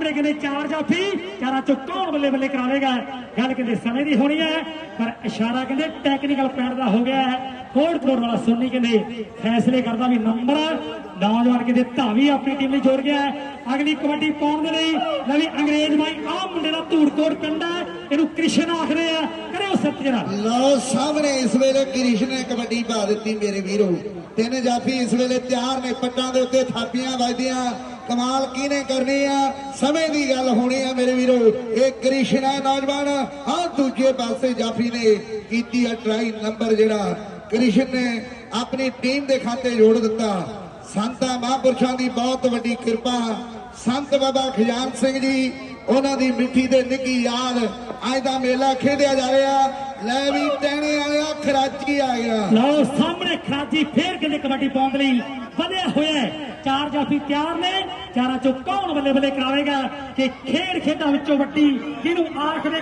ਸਾਹਮਣੇ ਕਹਿੰਦੇ ਚਾਰ ਜਾਫੀ ਚਾਰਾਂ ਚੋਂ ਕੌਣ ਬੱਲੇ ਬੱਲੇ ਕਰਾਵੇਗਾ? ਗੱਲ ਕਹਿੰਦੇ ਸਮੇਂ ਦੀ ਹੋਣੀ ਹੈ, ਪਰ ਇਸ਼ਾਰਾ ਕਹਿੰਦੇ ਟੈਕਨੀਕਲ ਪੈਡ ਦਾ ਹੋ ਗਿਆ ਹੈ। ਕੋੜ ਕੋੜ ਵਾਲਾ ਸੋਨੀ ਕਹਿੰਦੇ ਫੈਸਲੇ ਕਰਦਾ ਵੀ ਨੰਬਰ ਨੌਜਵਾਨ ਕਹਿੰਦੇ ਧਾਵੀ ਆਪਣੀ ਟੀਮ ਲਈ ਜੋੜ ਗਿਆ ਅਗਲੀ ਕਬੱਡੀ ਪਾਉਣ ਦੇ ਲਈ ਲੈ ਅੰਗਰੇਜ਼ ਭਾਈ ਆਹ ਮੁੰਡੇ ਦਾ ਧੂੜਕੋਟ ਪਿੰਡ ਹੈ। ਇਹਨੂੰ ਕ੍ਰਿਸ਼ਨ ਆਖਦੇ ਆ। ਕਰਿਓ ਸੱਤ ਜਰਾ ਲਓ ਸਾਹਮਣੇ ਇਸ ਵੇਲੇ ਕ੍ਰਿਸ਼ਨ ਨੇ ਕਬੱਡੀ ਪਾ ਦਿੱਤੀ ਮੇਰੇ ਵੀਰੋ। ਤਿੰਨ ਜਾਫੀ ਇਸ ਵੇਲੇ ਤਿਆਰ ਨੇ, ਪੱਟਾਂ ਦੇ ਉੱਤੇ ਥਾਪੀਆਂ ਵੱਜਦੀਆਂ। ਕਮਾਲ ਕਿਹਨੇ ਕਰਨੀ ਆ? ਸਮੇਂ ਦੀ ਗੱਲ ਹੋਣੀ ਆ ਮੇਰੇ ਵੀਰੋ। ਇਹ ਕ੍ਰਿਸ਼ਨ ਹੈ ਨੌਜਵਾਨ। ਆ ਦੂਜੇ ਪਾਸੇ ਜਾਫੀ ਨੇ ਕੀਤੀ ਆ ਟਰਾਈ ਨੰਬਰ ਜਿਹੜਾ। ਕ੍ਰਿਸ਼ਨ ਨੇ ਆਪਣੀ ਟੀਮ ਦੇ ਖਾਤੇ ਜੋੜ ਦਿੱਤਾ। ਸੰਤਾਂ ਮਹਾਂਪੁਰਸ਼ਾਂ ਦੀ ਬਹੁਤ ਵੱਡੀ ਕਿਰਪਾ। ਸੰਤ ਬਾਬਾ ਖਜ਼ਾਨ ਸਿੰਘ ਜੀ, ਉਹਨਾਂ ਦੀ ਮਿੱਠੀ ਦੇ ਨਿੱਗੀ ਯਾਦ। ਅੱਜ ਦਾ ਮੇਲਾ ਖੇਡਿਆ ਜਾ ਰਿਹਾ। ਲੈ ਵੀ ਟਹਿਣੇ ਆਇਆ ਖਰਾਚੀ ਆ। ਗਿਆ ਲਓ ਸਾਹਮਣੇ ਖਰਾਜੀ ਫੇਰ ਕਿਤੇ ਕਬੱਡੀ ਪਾਉਣ ਲਈ ਵਧਿਆ ਹੋਇਆ ਚਾਰ ਜਾਫੀ ਤਿਆਰ ਨੇ। ਚਾਰਾਂ ਚੋਂ ਕੌਣ ਬੱਲੇ ਬੱਲੇ ਕਰਾਵੇਗਾ ਕਿ ਖੇਡ ਖੇਡਾਂ ਵਿੱਚੋਂ ਵੱਡੀ ਜਿਹਨੂੰ ਆਖਦੇ